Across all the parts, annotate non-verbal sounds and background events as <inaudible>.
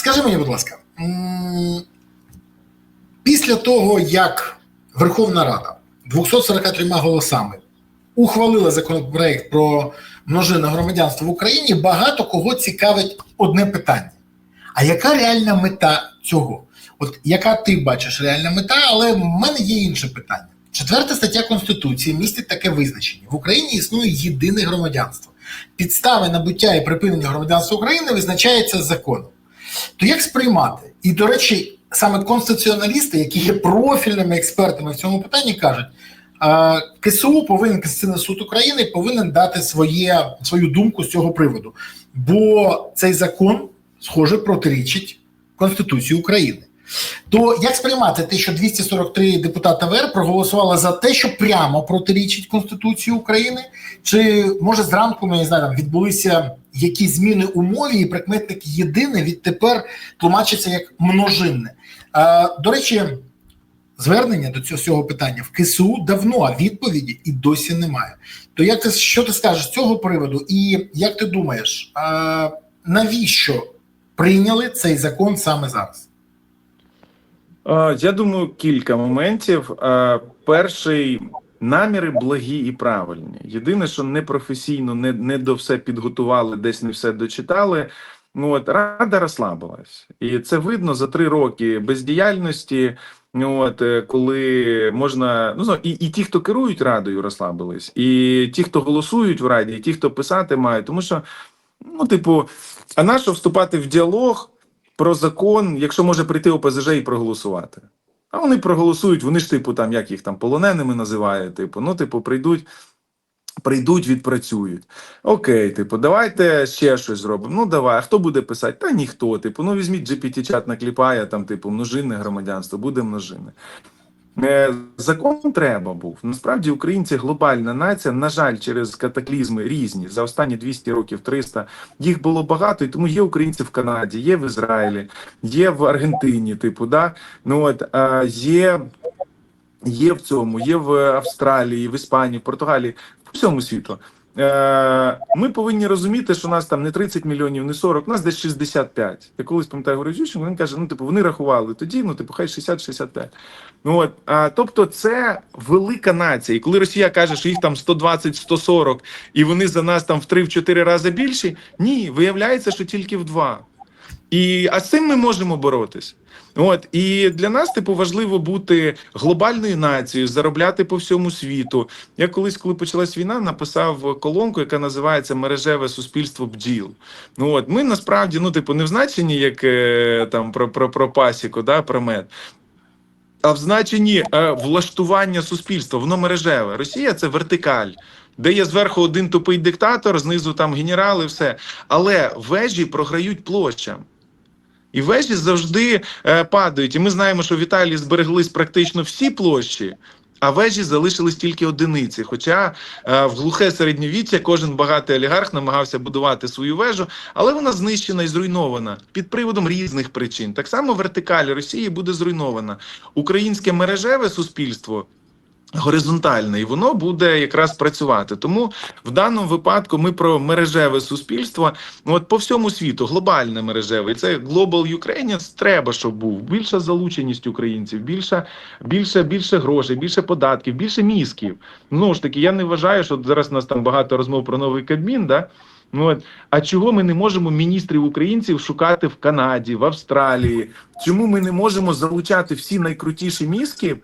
скажи мені, будь ласка, після того, як Верховна Рада 243 голосами ухвалила законопроект про множинне громадянство в Україні, багато кого цікавить одне питання. А яка реальна мета цього? От яка ти бачиш реальна мета, але в мене є інше питання. Четверта стаття Конституції містить таке визначення: в Україні існує єдине громадянство. Підстави набуття і припинення громадянства України визначаються законом. То як сприймати? І, до речі, саме конституціоналісти, які є профільними експертами в цьому питанні, кажуть, КСУ повинен Конституційний суд України повинен дати своє, свою думку з цього приводу, бо цей закон, схоже, протирічить Конституції України. То як сприймати те, що 243 депутата ВР проголосували за те, що прямо протирічить Конституції України? Чи може зранку ну, я не знаю, там відбулися якісь зміни у мові, і прикметник єдине відтепер тлумачиться як множинне? Е, до речі, звернення до цього всього питання в КСУ давно, а відповіді і досі немає. То як ти що ти скажеш з цього приводу? І як ти думаєш, е, навіщо прийняли цей закон саме зараз? Е, Я думаю, кілька моментів. Е, Перший наміри благі і правильні. Єдине, що непрофесійно, не, не до все підготували, десь не все дочитали. Ну от рада розслабилась, і це видно за три роки бездіяльності. Ну, От е, коли можна, ну і, і ті, хто керують радою, розслабились, і ті, хто голосують в раді, і ті, хто писати мають, тому що, ну, типу, а нащо вступати в діалог про закон, якщо може прийти ОПЗЖ і проголосувати? А вони проголосують, вони ж, типу, там як їх там полоненими називають, типу, ну, типу, прийдуть. Прийдуть, відпрацюють. Окей, типу, давайте ще щось зробимо. Ну давай. А хто буде писати? Та ніхто. Типу, ну візьміть GPT-чат накліпає, там, типу, множинне громадянство, буде множинне. Закон треба був. Насправді українці глобальна нація. На жаль, через катаклізми різні за останні 200 років 300, їх було багато, і тому є українці в Канаді, є в Ізраїлі, є в Аргентині. Типу, да ну от є. Є в цьому, є в Австралії, в Іспанії, в Португалії, по всьому світу. Е, Ми повинні розуміти, що нас там не 30 мільйонів, не 40, у нас десь 65. Я колись пам'ятаю говорю Ющенко, він каже: ну, типу, вони рахували тоді, ну, типу, хай 60-65. Ну от, а, тобто, це велика нація. І коли Росія каже, що їх там 120-140, і вони за нас там в 3-4 рази більші, ні, виявляється, що тільки в 2. І а з цим ми можемо боротись. От і для нас, типу, важливо бути глобальною нацією, заробляти по всьому світу. Я колись, коли почалась війна, написав колонку, яка називається Мережеве суспільство бджіл. Ну от ми насправді, ну, типу, не в значенні як е, там про, про, про пасіку, да, про мед. А в значенні е, влаштування суспільства, воно мережеве. Росія це вертикаль. Де є зверху один тупий диктатор, знизу там генерали, все. Але вежі програють площам. І вежі завжди е, падають. І ми знаємо, що в Італії збереглись практично всі площі, а вежі залишились тільки одиниці. Хоча е, в глухе середньовіття кожен багатий олігарх намагався будувати свою вежу, але вона знищена і зруйнована під приводом різних причин. Так само вертикаль Росії буде зруйнована. Українське мережеве суспільство. Горизонтальне, і воно буде якраз працювати. Тому в даному випадку ми про мережеве суспільство. Ну от по всьому світу, глобальне мережеве. І це Global Ukrainians треба, щоб був більша залученість українців, більше, більше, більше грошей, більше податків, більше мізків. Ну ж таки, я не вважаю, що зараз у нас там багато розмов про новий Кабмін. Да? Ну от а чого ми не можемо міністрів українців шукати в Канаді, в Австралії? Чому ми не можемо залучати всі найкрутіші мізки?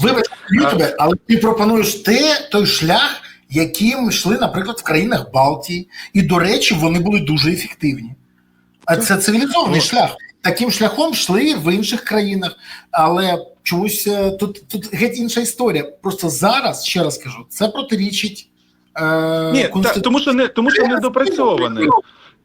Вибач, тебе, але ти пропонуєш те, той шлях, яким йшли, наприклад, в країнах Балтії, і, до речі, вони були дуже ефективні. А це цивілізований шлях. Таким шляхом йшли в інших країнах, але чомусь е, тут, тут геть інша історія. Просто зараз, ще раз кажу, це протирічить. Е, Ні, та, тому що не тому, що не допрацьоване.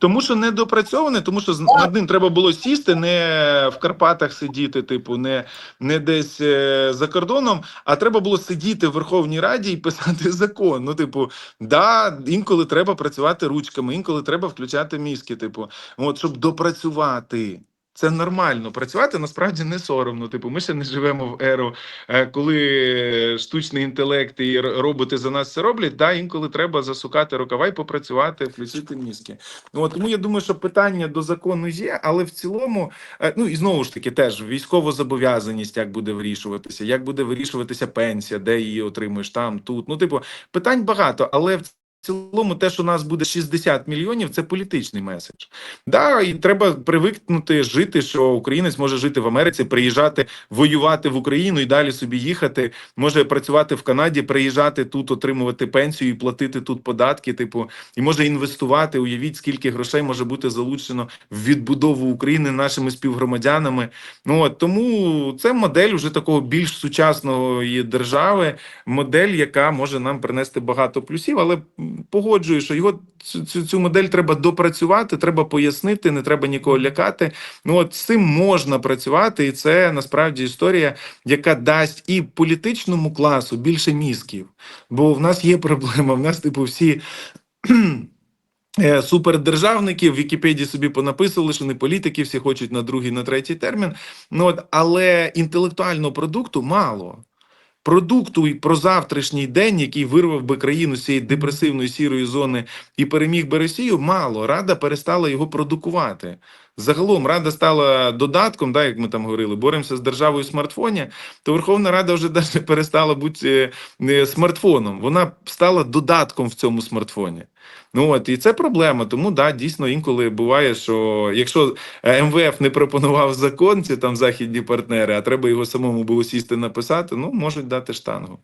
Тому що не допрацьоване, тому що над ним треба було сісти, не в Карпатах сидіти, типу, не, не десь е, за кордоном, а треба було сидіти в Верховній Раді і писати <laughs> закон. Ну, типу, да, інколи треба працювати ручками, інколи треба включати мізки. Типу, от щоб допрацювати. Це нормально. Працювати насправді не соромно. Типу, ми ще не живемо в еру, е, коли штучний інтелект і роботи за нас це роблять. Да, інколи треба засукати рукава і попрацювати, включити мізки. От тому я думаю, що питання до закону є, але в цілому, е, ну і знову ж таки, теж військова зобов'язаність, як буде вирішуватися, як буде вирішуватися пенсія, де її отримуєш там, тут. Ну, типу, питань багато, але в цілому, те, що нас буде 60 мільйонів, це політичний меседж. Да, і треба привикнути жити, що українець може жити в Америці, приїжджати, воювати в Україну і далі собі їхати. Може працювати в Канаді, приїжджати тут, отримувати пенсію і платити тут податки. Типу, і може інвестувати. Уявіть, скільки грошей може бути залучено в відбудову України нашими співгромадянами. Ну от тому це модель уже такого більш сучасної держави, модель, яка може нам принести багато плюсів, але погоджую, що його цю, цю, модель треба допрацювати, треба пояснити, не треба нікого лякати. Ну от з цим можна працювати, і це насправді історія, яка дасть і політичному класу більше мізків. Бо в нас є проблема. В нас, типу, всі. <clears throat> е, Супердержавники в Вікіпедії собі понаписували, що не політики, всі хочуть на другий, на третій термін. Ну от, але інтелектуального продукту мало. Продукту про завтрашній день, який вирвав би країну з цієї депресивної сірої зони і переміг би Росію, мало. Рада перестала його продукувати. Загалом Рада стала додатком, да, як ми там говорили, боремося з державою смартфоні, то Верховна Рада вже навіть перестала бути е, е, смартфоном. Вона стала додатком в цьому смартфоні. Ну от і це проблема. Тому да, дійсно інколи буває, що якщо е, МВФ не пропонував закон, ці там західні партнери, а треба його самому було сісти написати, ну можуть дати штангу.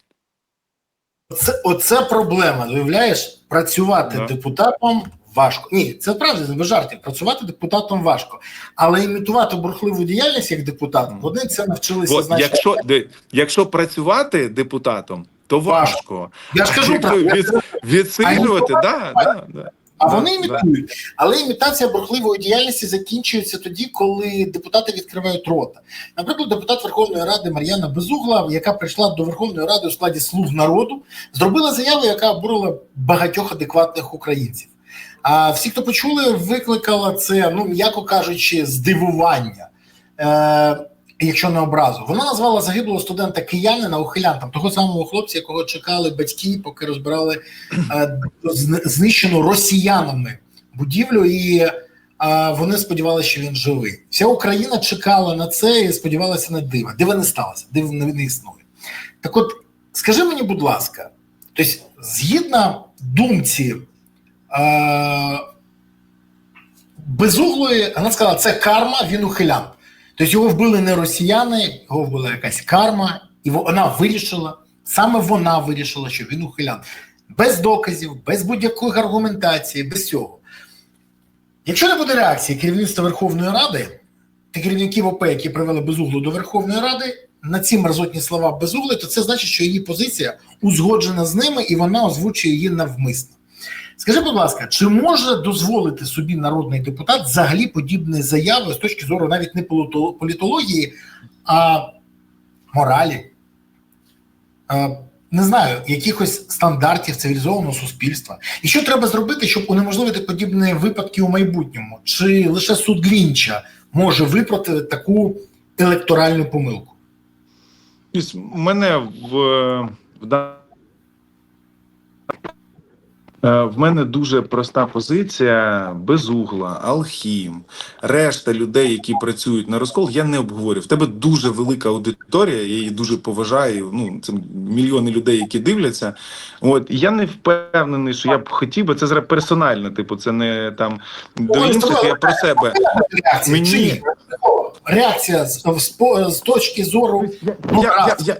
Це, оце проблема. Уявляєш, працювати Да. депутатом важко. Ні, це правда, без жартів. Працювати депутатом важко. Але імітувати бурхливу діяльність як депутат, вони це навчилися От, значно. якщо, якщо працювати депутатом, то важко. Я ж кажу правду. від, відсиджувати, А да, да, да. А вони да. імітують. Але імітація бурхливої діяльності закінчується тоді, коли депутати відкривають рота. Наприклад, депутат Верховної Ради Мар'яна Безугла, яка прийшла до Верховної Ради у складі слуг народу, зробила заяву, яка обурила багатьох адекватних українців. А всі, хто почули, викликала це, ну м'яко кажучи, здивування. Е, Якщо не образу, вона назвала загиблого студента киянина ухилянтом, того самого хлопця, якого чекали батьки, поки розбирали е, знищену росіянами будівлю, і е, вони сподівалися, що він живий. Вся Україна чекала на це і сподівалася на диво. Диво не сталося, диво не, існує. Так от, скажи мені, будь ласка, тобто, згідно думці безуглої, вона сказала, це карма, він ухилянт. Тобто його вбили не росіяни, його вбила якась карма, і вона вирішила, саме вона вирішила, що він ухилянт. Без доказів, без будь-якої аргументації, без цього. Якщо не буде реакції керівництва Верховної Ради та керівників ОП, які привели безуглу до Верховної Ради, на ці мерзотні слова безугли, то це значить, що її позиція узгоджена з ними і вона озвучує її навмисно. Скажи, будь ласка, чи може дозволити собі народний депутат взагалі подібні заяви з точки зору навіть не політології, а моралі? Не знаю, якихось стандартів цивілізованого суспільства. І що треба зробити, щоб унеможливити подібні випадки у майбутньому? Чи лише суд Глінча може виправити таку електоральну помилку? Мене в, в Е, В мене дуже проста позиція: безугла, алхім, решта людей, які працюють на розкол, я не обговорю. В тебе дуже велика аудиторія, я її дуже поважаю. Ну це мільйони людей, які дивляться. От я не впевнений, що я б хотів би це зараз персонально. Типу, це не там до інших. Я про себе. Реакція, Мені- Реакція з, з, з точки зору Я, я, я,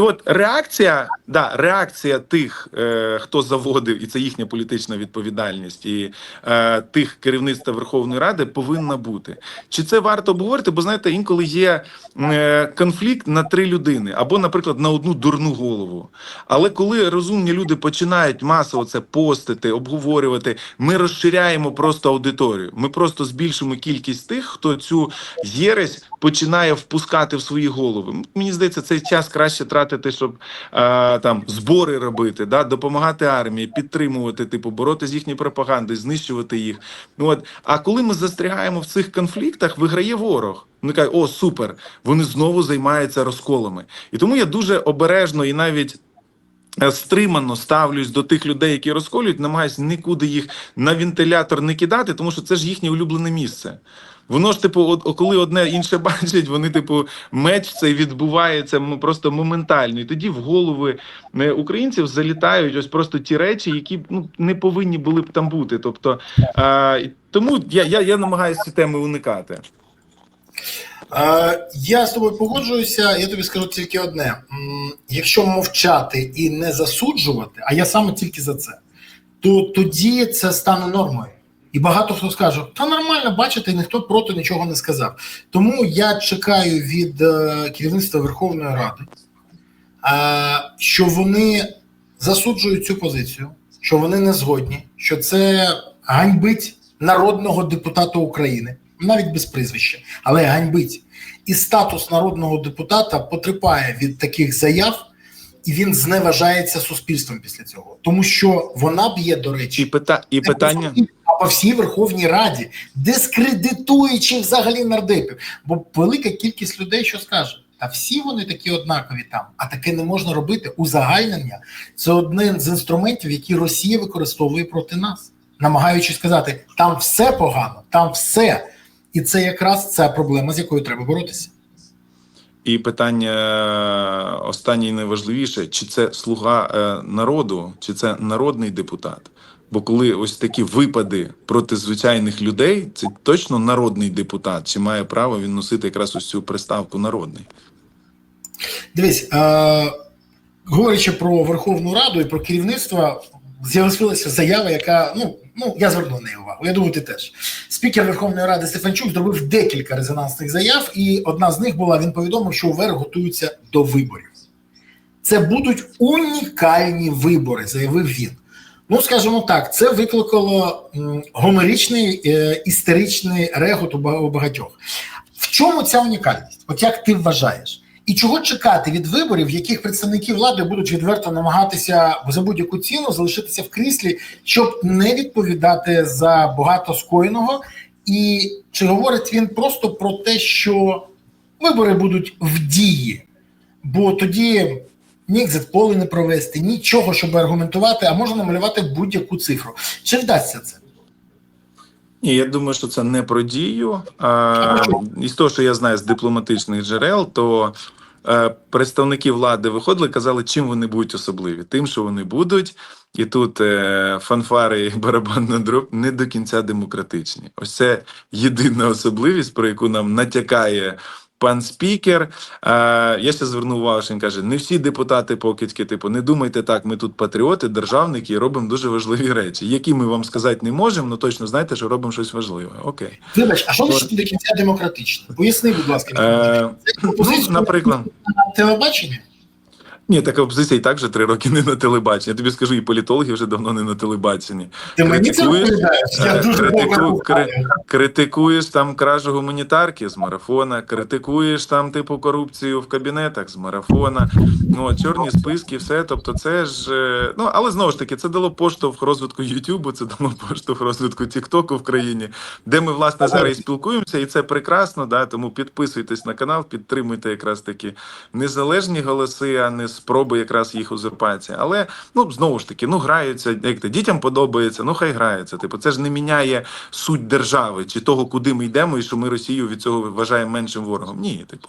от реакція, да, реакція тих, е, хто заводив, і це їхня політична відповідальність, і е, тих керівництва Верховної Ради повинна бути. Чи це варто обговорити? Бо знаєте, інколи є е, конфлікт на три людини, або, наприклад, на одну дурну голову. Але коли розумні люди починають масово це постити, обговорювати, ми розширяємо просто аудиторію. Ми просто збільшимо кількість тих, хто цю єресь починає впускати в свої голови. Мені здається, цей час краще тратити. Донатити, щоб е, там збори робити, да, допомагати армії, підтримувати, типу, бороти з їхньою пропагандою, знищувати їх. Ну от, а коли ми застрягаємо в цих конфліктах, виграє ворог. Вони кажуть, о, супер, вони знову займаються розколами. І тому я дуже обережно і навіть. Е, Стримано ставлюсь до тих людей, які розколюють, намагаюсь нікуди їх на вентилятор не кидати, тому що це ж їхнє улюблене місце. Воно ж, типу, от, коли одне інше <laughs> бачить, вони, типу, меч цей відбувається просто моментально. І тоді в голови е, українців залітають ось просто ті речі, які ну, не повинні були б там бути. Тобто, е, і тому я, я, я намагаюся ці теми уникати. Е, я з тобою погоджуюся, я тобі скажу тільки одне: якщо мовчати і не засуджувати, а я саме тільки за це, то тоді це стане нормою. І багато хто скаже, та нормально, бачите, ніхто проти нічого не сказав. Тому я чекаю від е, керівництва Верховної Ради, е, що вони засуджують цю позицію, що вони не згодні, що це ганьбить народного депутата України, навіть без прізвища, але ганьбить. І статус народного депутата потерпає від таких заяв, і він зневажається суспільством після цього, тому що вона б'є, до І, речі, пита, і питання. а по всій Верховній Раді, дискредитуючи взагалі нардепів. Бо велика кількість людей, що скаже, та всі вони такі однакові там, а таке не можна робити. Узагальнення це один з інструментів, які Росія використовує проти нас, намагаючись сказати, там все погано, там все. І це якраз ця проблема, з якою треба боротися. І питання е, останнє і найважливіше: чи це слуга е, народу, чи це народний депутат? Бо коли ось такі випади проти звичайних людей, це точно народний депутат, чи має право він носити якраз ось цю приставку народний? Дивись, е, говорячи про Верховну Раду і про керівництво, з'явилася заява, яка ну ну я звернув на неї увагу. Я думаю, ти теж спікер Верховної Ради Стефанчук зробив декілька резонансних заяв, і одна з них була: він повідомив, що УВР готуються до виборів. Це будуть унікальні вибори, заявив він. Ну, скажімо так, це викликало м, гомеричний е, істеричний регот у багатьох. В чому ця унікальність? От як ти вважаєш? І чого чекати від виборів, в яких представники влади будуть відверто намагатися за будь-яку ціну залишитися в кріслі, щоб не відповідати за багато скоєного? І чи говорить він просто про те, що вибори будуть в дії? Бо тоді ні екзитполи не провести, нічого, щоб аргументувати, а можна намалювати будь-яку цифру. Чи вдасться це? Ні, я думаю, що це не про дію. А, із того, що я знаю з дипломатичних джерел, то представники влади виходили, казали, чим вони будуть особливі. Тим, що вони будуть, і тут е, фанфари і барабанна дроб не до кінця демократичні. Ось це єдина особливість, про яку нам натякає. Пан спікер, е, я ще звернув увагу, що він каже: не всі депутати покидьки, типу, не думайте так, ми тут патріоти, державники і робимо дуже важливі речі, які ми вам сказати не можемо, але точно знаєте, що робимо щось важливе. Окей. Вибач, а що значить до кінця демократично? Поясни, будь ласка, Е, ну, наприклад, на телебаченні? Ні, така опозиція і так вже три роки не на телебаченні. Я тобі скажу, і політологи вже давно не на телебаченні. Ти мені це Критикуєш? Я Е, дуже критику- кри- Критикуєш там кражу гуманітарки з марафона, критикуєш там типу корупцію в кабінетах з марафона. Ну чорні списки, все. Тобто, це ж е, ну але знову ж таки, це дало поштовх розвитку Ютубу, це дало поштовх розвитку Тіктоку в країні, де ми власне зараз і спілкуємося, і це прекрасно. Да, тому підписуйтесь на канал, підтримуйте якраз таки незалежні голоси, а не спроби якраз їх узурпації. Але ну знову ж таки, ну граються, як то дітям подобається, ну хай граються. Типу, це ж не міняє суть держави чи того, куди ми йдемо, і що ми Росію від цього вважаємо меншим ворогом. Ні, типу.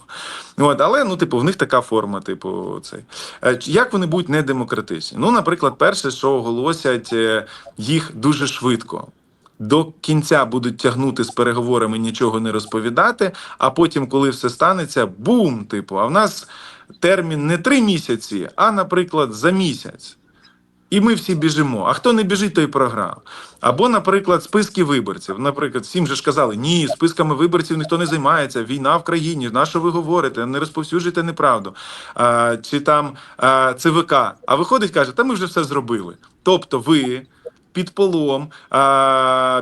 От, але ну, типу, в них така форма, типу, цей. Е, Як вони будуть недемократичні? Ну, наприклад, перше, що оголосять е, їх дуже швидко. До кінця будуть тягнути з переговорами, нічого не розповідати. А потім, коли все станеться, бум! Типу, а в нас термін не три місяці, а, наприклад, за місяць. І ми всі біжимо. А хто не біжить, той програв. Або, наприклад, списки виборців. Наприклад, всім же ж казали, ні, списками виборців ніхто не займається. Війна в країні. На що ви говорите? Не розповсюджуйте неправду. А, чи там а, ЦВК. А виходить, каже, та ми вже все зробили. Тобто, ви. Під полом,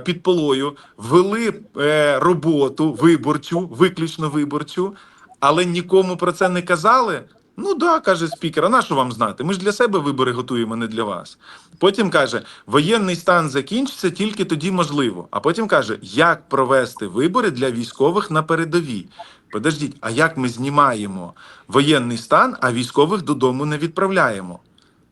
під полою вели е, роботу виборчу, виключно виборчу, але нікому про це не казали. Ну да, каже спікер, а на що вам знати? Ми ж для себе вибори готуємо, не для вас. Потім каже, воєнний стан закінчиться тільки тоді можливо. А потім каже, як провести вибори для військових на передовій. Подождіть, а як ми знімаємо воєнний стан, а військових додому не відправляємо?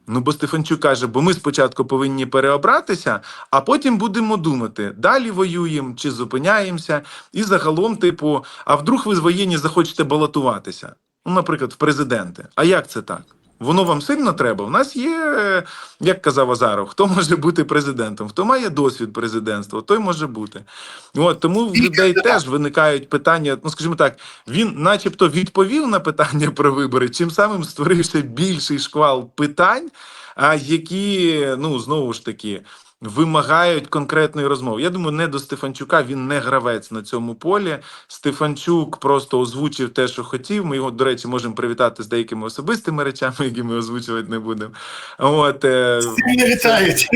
Ну, бо Стефанчук каже, бо ми спочатку повинні переобратися, а потім будемо думати, далі воюємо чи зупиняємося. І загалом, типу, а вдруг ви з воєнні захочете балотуватися? Ну, наприклад, в президенти. А як це так? Воно вам сильно треба? У нас є, як казав Азаров, хто може бути президентом, хто має досвід президентства, той може бути. От тому в людей теж виникають питання. Ну, скажімо так, він, начебто, відповів на питання про вибори, чим самим створився більший шквал питань, а які ну знову ж таки. Вимагають конкретної розмови. Я думаю, не до Стефанчука він не гравець на цьому полі. Стефанчук просто озвучив те, що хотів. Ми його, до речі, можемо привітати з деякими особистими речами, які ми озвучувати не будемо. От е, не вітають,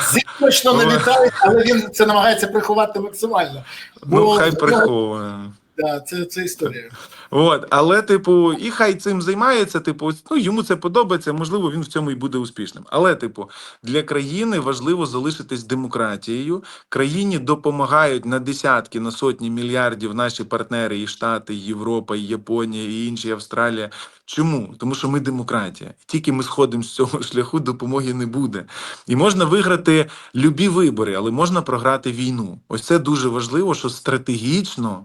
Всі точно не вітають, але він це намагається приховати максимально. Ну, Бо- хай приховує. Да, це, це історія. От, але, типу, і хай цим займається. Типу, ну йому це подобається. Можливо, він в цьому і буде успішним. Але, типу, для країни важливо залишитись демократією. Країні допомагають на десятки, на сотні мільярдів наші партнери, і Штати, і Європа, і Японія, і інші, і Австралія. Чому? Тому що ми демократія. Тільки ми сходимо з цього шляху, допомоги не буде. І можна виграти любі вибори, але можна програти війну. Ось це дуже важливо, що стратегічно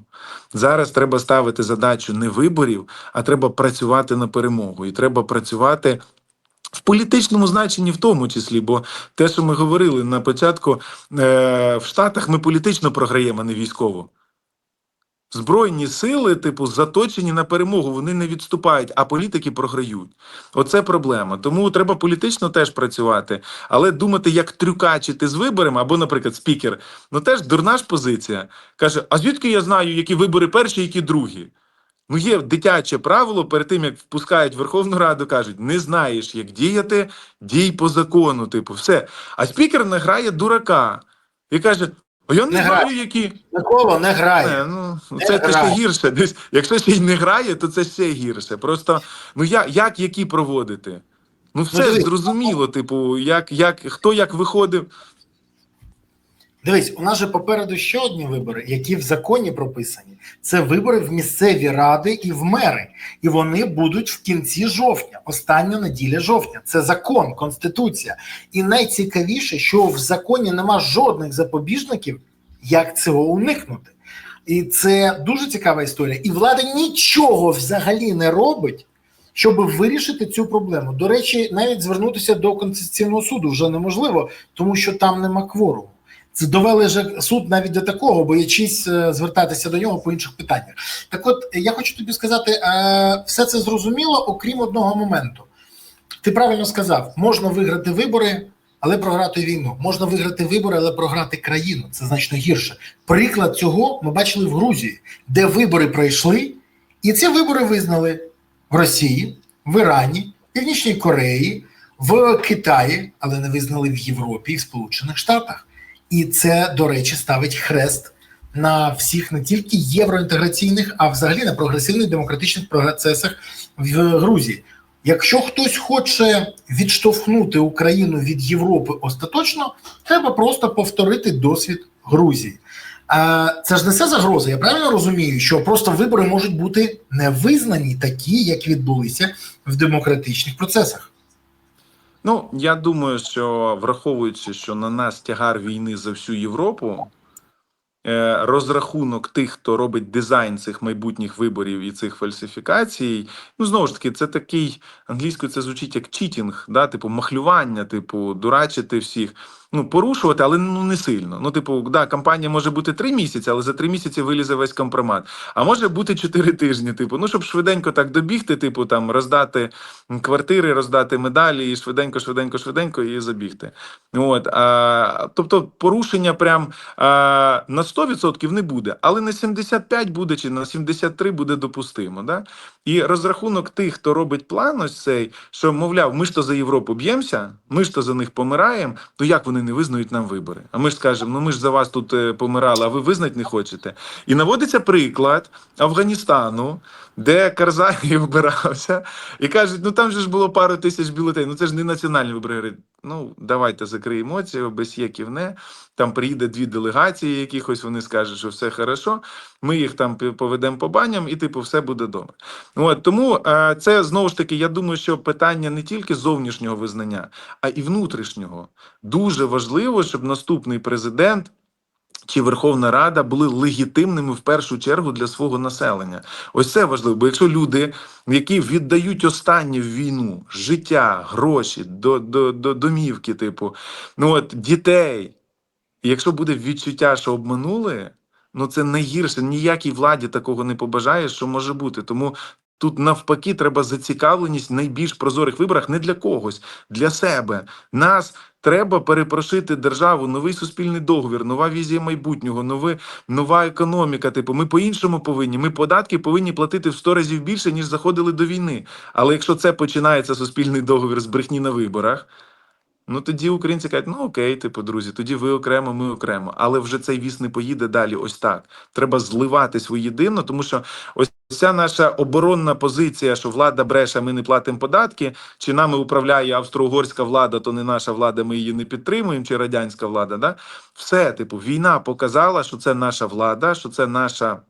зараз треба ставити задачу не виборів, а треба працювати на перемогу. І треба працювати. В політичному значенні в тому числі, бо те, що ми говорили на початку, е, в Штатах ми політично програємо, а не військово. Збройні сили, типу, заточені на перемогу, вони не відступають, а політики програють. Оце проблема. Тому треба політично теж працювати, але думати, як трюкачити з виборами, або, наприклад, спікер, ну теж дурна ж позиція. Каже: а звідки я знаю, які вибори перші, які другі? Ну, є дитяче правило, перед тим як впускають в Верховну Раду, кажуть: не знаєш, як діяти, дій по закону. Типу, все. А спікер не грає дурака і каже: а я не, Не знаю, грає. які. Микола не грає. Не, ну, Не це, це ще гірше. Десь, якщо ще й не грає, то це ще гірше. Просто ну як, як які проводити? Ну, все дивись. зрозуміло, типу, як, як, хто як виходив. Дивись, у нас же попереду ще одні вибори, які в законі прописані. Це вибори в місцеві ради і в мери. І вони будуть в кінці жовтня, остання неділя жовтня. Це закон, конституція. І найцікавіше, що в законі нема жодних запобіжників, як цього уникнути. І це дуже цікава історія. І влада нічого взагалі не робить, щоб вирішити цю проблему. До речі, навіть звернутися до Конституційного суду вже неможливо, тому що там нема кворуму. Це довели же суд навіть до такого, боячись е, звертатися до нього по інших питаннях. Так, от я хочу тобі сказати, е, все це зрозуміло, окрім одного моменту. Ти правильно сказав, можна виграти вибори, але програти війну. Можна виграти вибори, але програти країну. Це значно гірше. Приклад цього ми бачили в Грузії, де вибори пройшли, і ці вибори визнали в Росії, в Ірані, Північній Кореї, в Китаї, але не визнали в Європі і в Сполучених Штатах. І це, до речі, ставить хрест на всіх не тільки євроінтеграційних, а взагалі на прогресивних демократичних процесах в Грузії. Якщо хтось хоче відштовхнути Україну від Європи остаточно, треба просто повторити досвід Грузії. Це ж не все загроза. Я правильно розумію, що просто вибори можуть бути не визнані такі, як відбулися в демократичних процесах. Ну, я думаю, що враховуючи, що на нас тягар війни за всю Європу, е, розрахунок тих, хто робить дизайн цих майбутніх виборів і цих фальсифікацій, ну знову ж таки, це такий англійською це звучить як читінг, да, типу махлювання, типу, дурачити всіх. Ну, порушувати, але ну не сильно. Ну, типу, да, кампанія може бути три місяці, але за три місяці вилізе весь компромат. А може бути чотири тижні, типу, ну щоб швиденько так добігти, типу там роздати квартири, роздати медалі, і швиденько, швиденько, швиденько і забігти. От а, тобто, порушення прям а, на 100% не буде, але на 75 буде чи на 73 буде допустимо. Да? І розрахунок тих, хто робить план, ось цей, що мовляв, ми ж то за Європу б'ємося, ми ж то за них помираємо. То як вони не визнають нам вибори? А ми ж скажемо, ну ми ж за вас тут е, помирали, а ви визнати не хочете. І наводиться приклад Афганістану, де Карзай <laughs> обирався, і кажуть, ну там же ж було пару тисяч бюлетенів, ну це ж не національні вибори. Ну давайте закриємо емоції, без є ківне. Там приїде дві делегації, якихось вони скажуть, що все хорошо. Ми їх там поведемо по баням, і типу все буде добре. От тому е, це знову ж таки, я думаю, що питання не тільки зовнішнього визнання, а і внутрішнього. Дуже важливо, щоб наступний президент. Чи Верховна Рада були легітимними в першу чергу для свого населення? Ось це важливо. Бо якщо люди, які віддають останнє в війну, життя, гроші, до, до, до домівки, типу, ну от дітей, якщо буде відчуття, що обманули, ну це найгірше. Ніякій владі такого не побажає, що може бути. Тому тут навпаки треба зацікавленість в найбільш прозорих виборах не для когось, для себе. Нас треба перепрошити державу, новий суспільний договір, нова візія майбутнього, нови, нова економіка. Типу, ми по-іншому повинні. Ми податки повинні платити в 100 разів більше, ніж заходили до війни. Але якщо це починається суспільний договір з брехні на виборах. Ну тоді українці кажуть, ну окей, типу, друзі, тоді ви окремо, ми окремо. Але вже цей віз не поїде далі. Ось так. Треба зливатись воєдино, тому що ось ця наша оборонна позиція, що влада бреше, ми не платимо податки, чи нами управляє австро-угорська влада, то не наша влада, ми її не підтримуємо, чи радянська влада. Да? Все, типу, війна показала, що це наша влада, що це наша.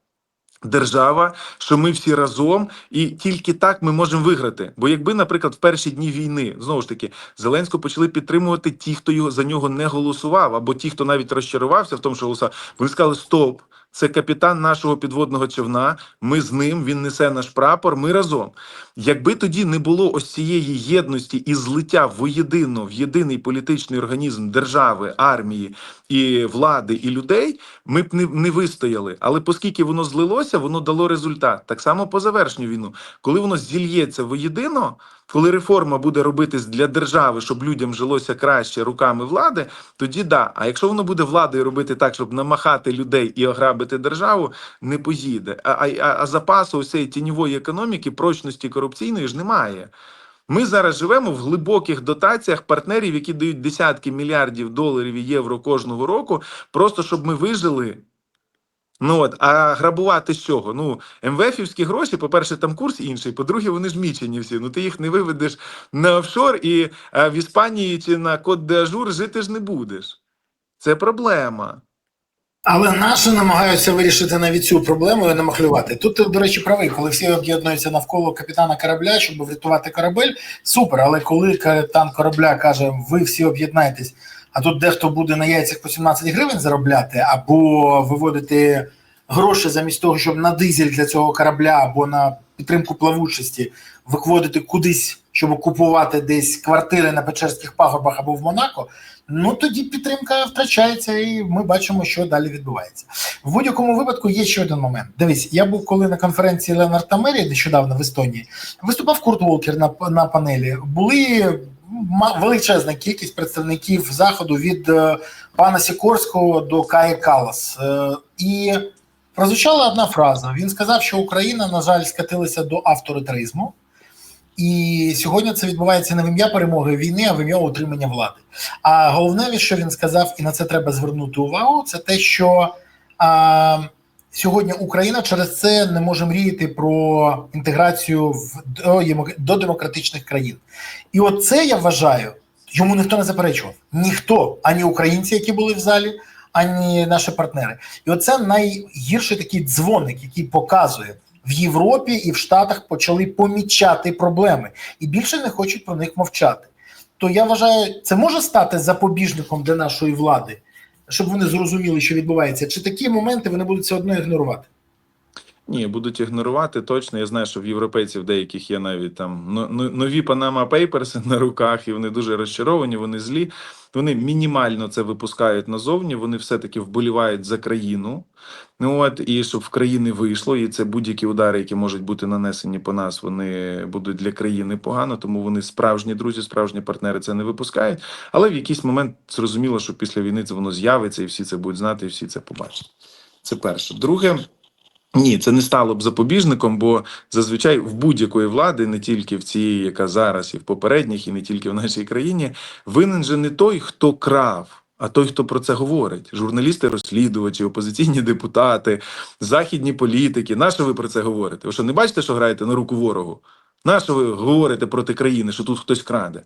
Держава, що ми всі разом, і тільки так ми можемо виграти. Бо якби, наприклад, в перші дні війни знову ж таки Зеленського почали підтримувати ті, хто його за нього не голосував, або ті, хто навіть розчарувався в тому, що голосував, вони сказали: Стоп, це капітан нашого підводного човна. Ми з ним, він несе наш прапор. Ми разом. Якби тоді не було ось цієї єдності і злиття воєдино в єдиний політичний організм держави, армії і влади і людей, ми б не, не вистояли. Але оскільки воно злилося, воно дало результат. Так само по завершенню війну, коли воно зільється воєдино, коли реформа буде робитись для держави, щоб людям жилося краще руками влади, тоді да. А якщо воно буде владою робити так, щоб намахати людей і ограбити державу, не поїде. А, а, а- запасу ось цієї тіньової економіки, прочності корупційної ж немає. Ми зараз живемо в глибоких дотаціях партнерів, які дають десятки мільярдів доларів і євро кожного року, просто щоб ми вижили. Ну от, а грабувати з чого? Ну, МВФівські гроші, по-перше, там курс інший, по-друге, вони ж мічені всі. Ну ти їх не виведеш на офшор і в Іспанії чи на Кот де Ажур жити ж не будеш. Це проблема. Але наші намагаються вирішити навіть цю проблему і не махлювати. Тут ти, до речі, правий, коли всі об'єднуються навколо капітана корабля, щоб врятувати корабель, супер. Але коли капітан корабля каже, ви всі об'єднайтесь, а тут дехто буде на яйцях по 17 гривень заробляти, або виводити гроші замість того, щоб на дизель для цього корабля або на підтримку плавучості виходити кудись, щоб купувати десь квартири на Печерських пагорбах або в Монако. Ну тоді підтримка втрачається, і ми бачимо, що далі відбувається. В будь-якому випадку є ще один момент. Дивись, я був коли на конференції Ленард Мері нещодавно в Естонії. Виступав Курт Волкер на, на панелі. Були величезна кількість представників заходу від е, пана Сікорського до Каї Калас. Е, і прозвучала одна фраза. Він сказав, що Україна, на жаль, скатилася до авторитаризму. І сьогодні це відбувається не в ім'я перемоги війни, а в ім'я утримання влади. А головне, що він сказав, і на це треба звернути увагу, це те, що сьогодні Україна через це не може мріяти про інтеграцію в до, до демократичних країн. І от це я вважаю, йому ніхто не заперечував. Ніхто, ані українці, які були в залі, ані наші партнери. І оце найгірший такий дзвоник, який показує. В Європі і в Штатах почали помічати проблеми і більше не хочуть про них мовчати. То я вважаю, це може стати запобіжником для нашої влади, щоб вони зрозуміли, що відбувається. Чи такі моменти вони будуть все одно ігнорувати? Ні, будуть ігнорувати точно. Я знаю, що в європейців деяких є навіть там но- но- нові Panama Papers <laughs> на руках, і вони дуже розчаровані, вони злі. Вони мінімально це випускають назовні. Вони все-таки вболівають за країну. Ну от і щоб в країни вийшло, і це будь-які удари, які можуть бути нанесені по нас, вони будуть для країни погано. Тому вони справжні друзі, справжні партнери це не випускають. Але в якийсь момент зрозуміло, що після війни це воно з'явиться, і всі це будуть знати, і всі це побачать. Це перше. Друге. Ні, це не стало б запобіжником, бо зазвичай в будь-якої влади, не тільки в цій, яка зараз, і в попередніх, і не тільки в нашій країні, винен же не той, хто крав, а той, хто про це говорить. Журналісти, розслідувачі, опозиційні депутати, західні політики. Нащо ви про це говорите? Ви що не бачите, що граєте на руку ворогу? Нащо ви говорите проти країни, що тут хтось краде?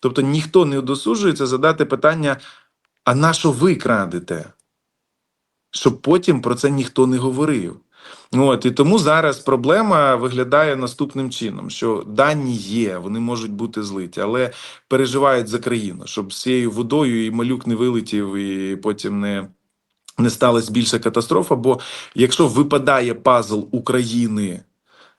Тобто ніхто не досуджується задати питання: а на що ви крадете? Щоб потім про це ніхто не говорив. От і тому зараз проблема виглядає наступним чином: що дані є, вони можуть бути злиті, але переживають за країну, щоб з цією водою і малюк не вилетів, і потім не, не сталася більша катастрофа. Бо якщо випадає пазл України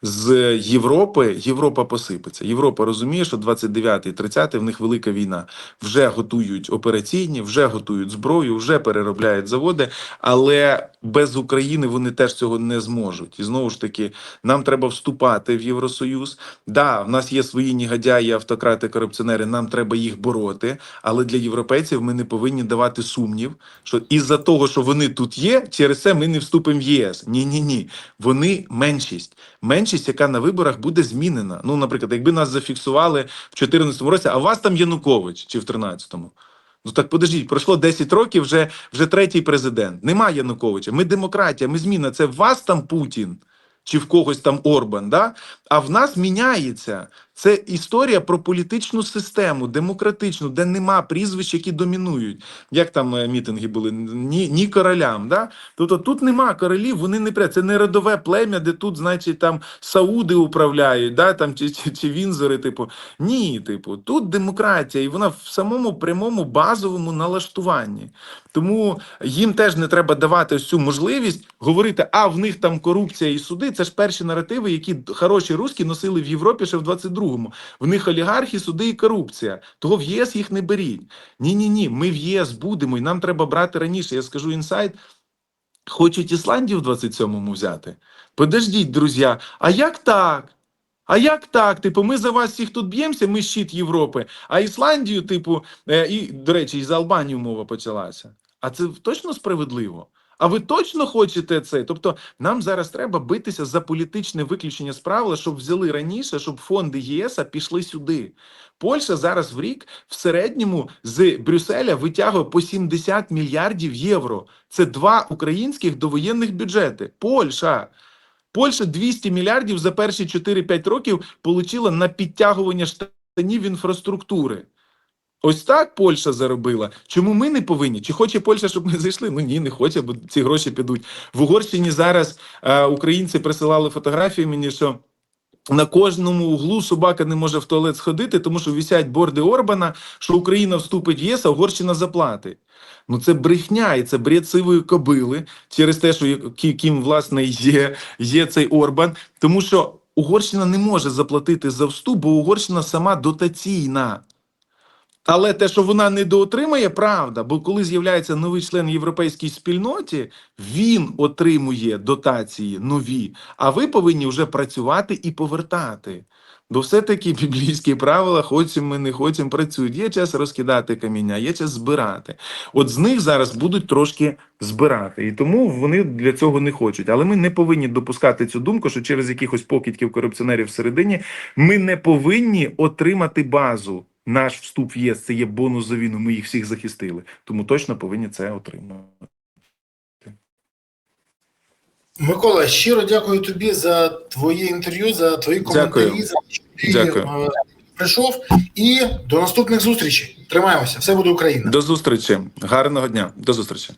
з Європи, Європа посипеться. Європа розуміє, що 29-й, 30-й в них велика війна. Вже готують операційні, вже готують зброю, вже переробляють заводи, але без України вони теж цього не зможуть. І знову ж таки, нам треба вступати в Євросоюз. Да, в нас є свої негодяї, автократи, корупціонери. Нам треба їх бороти. Але для європейців ми не повинні давати сумнів, що із-за того, що вони тут є, через це ми не вступимо в єС. Ні, ні, ні. Вони меншість. Меншість, яка на виборах буде змінена. Ну, наприклад, якби нас зафіксували в 2014 році, а у вас там Янукович чи в 13-му. Ну так подождіть, пройшло 10 років, вже, вже третій президент. Нема Януковича. Ми демократія, ми зміна. Це в вас там Путін чи в когось там Орбан. Да? А в нас міняється. Це історія про політичну систему, демократичну, де нема прізвищ, які домінують. Як там е, мітинги були? Ні, ні королям. Да? Тобто тут нема королів, вони не пря. Це не родове плем'я, де тут, значить, там Сауди управляють, да? там, чи, чи, чи Вінзори, типу. Ні, типу, тут демократія, і вона в самому прямому базовому налаштуванні. Тому їм теж не треба давати ось цю можливість говорити, а в них там корупція і суди. Це ж перші наративи, які хороші русські носили в Європі ще в 22-му. В них олігархи, суди і корупція. Того в ЄС їх не беріть. Ні, ні, ні. Ми в ЄС будемо, і нам треба брати раніше. Я скажу інсайт. Хочуть Ісландію в 27-му взяти. Подождіть, друзі, а як так? А як так? Типу, ми за вас всіх тут б'ємося, ми щит Європи, а Ісландію, типу, е, і, до речі, і за Албанію мова почалася. А це точно справедливо? А ви точно хочете це? Тобто, нам зараз треба битися за політичне виключення з правила, щоб взяли раніше, щоб фонди ЄС пішли сюди. Польща зараз в рік в середньому з Брюсселя витягує по 70 мільярдів євро. Це два українських довоєнних бюджети. Польща. Польща 200 мільярдів за перші 4-5 років отримала на підтягування штанів інфраструктури. Ось так Польща заробила. Чому ми не повинні? Чи хоче Польща, щоб ми зайшли? Ну ні, не хоче, бо ці гроші підуть. В Угорщині зараз е, українці присилали фотографії мені, що. На кожному углу собака не може в туалет сходити, тому що висять борди Орбана, що Україна вступить в ЄС, а Угорщина заплатить. Ну це брехня, і це бред сивої кобили через те, що ким власне є, є цей Орбан. Тому що Угорщина не може заплатити за вступ, бо Угорщина сама дотаційна. Але те, що вона не доотримає, правда, бо коли з'являється новий член європейській спільноті, він отримує дотації нові, а ви повинні вже працювати і повертати. Бо все-таки біблійські правила, хочемо ми не хочемо, працюють. Є час розкидати каміння, є час збирати. От з них зараз будуть трошки збирати. І тому вони для цього не хочуть. Але ми не повинні допускати цю думку, що через якихось покидьків корупціонерів всередині ми не повинні отримати базу. Наш вступ в ЄС це є бонус за війну. Ми їх всіх захистили. Тому точно повинні це отримати. Микола, щиро дякую тобі за твоє інтерв'ю, за твої коментарі, Дякую. за ти Дякую. е, прийшов. І до наступних зустрічей. Тримаємося. Все буде Україна. До зустрічі. Гарного дня. До зустрічі.